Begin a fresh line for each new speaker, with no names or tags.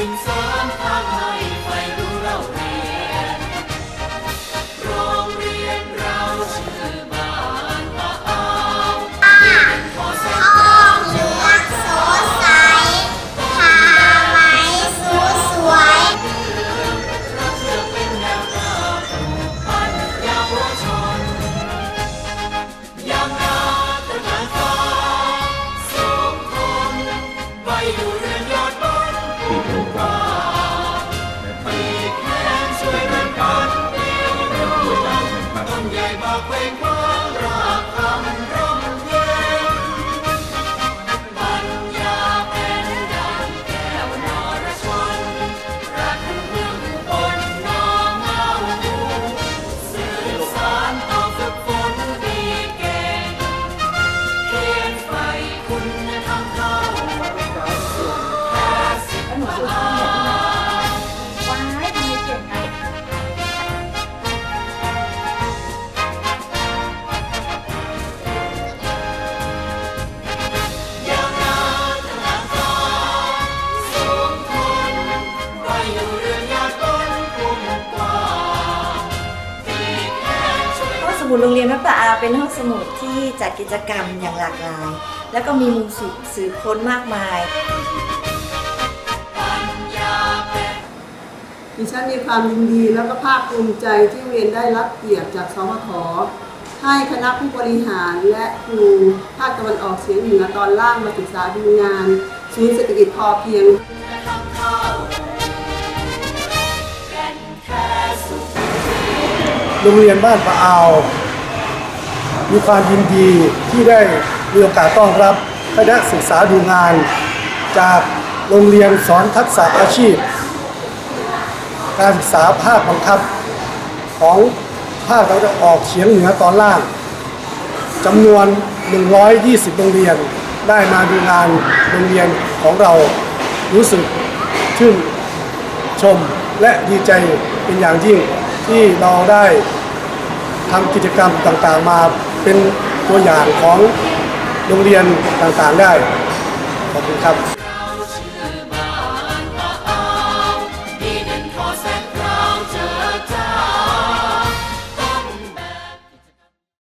สิ่งเสริมทางให้ไปรู้เราเรียน โรงเรียนเราชื่อบ้านปะอาวขอเส้น
อ้อมเลือกสใสพาไว้ยสวย
เราเชื่อเป็นแนวหน้าปันยาวชนยังนาตระหนักฟ้าสูงคงไว้อยู่เรือนย
มุดโรงเรียนวัดป่าอาเป็นห้องสมุดที่จัดกิจกรรมอย่างหลากหลาย แล้วก็มีมุมสืบสืบค้นมากมาย
ปัญญาเป็น
ดิฉันมีความยินดีแล้วก็ภาคภูมิใจที่โรงเรียนได้รับเกียรติจากสมทให้คณะผู้บริหารและครูภาคตะวันออกเฉียงเหนือตอนล่างมาศึกษาดูงานศูนย์เศรษฐกิจพอเพียง
ทำเข้าแก่นแท้สุข
โรงเรียนบ้านปะอาว มีความยินดีที่ได้มีโอกาสต้อนรับคณะศึกษาดูงาน จากโรงเรียนสอนทักษะอาชีพ การศึกษาภาคบังคับ ของภาคตะวันออกเฉียงเหนือตอนล่างจำนวน 120 โรงเรียนได้มาดูงานโรงเรียนของเรารู้สึกชื่นชมและดีใจเป็นอย่างยิ่งที่เราได้ทำกิจกรรมต่างๆมา เป็นตัวอย่างของโรงเรียนต่างๆได้ ขอบคุณครับ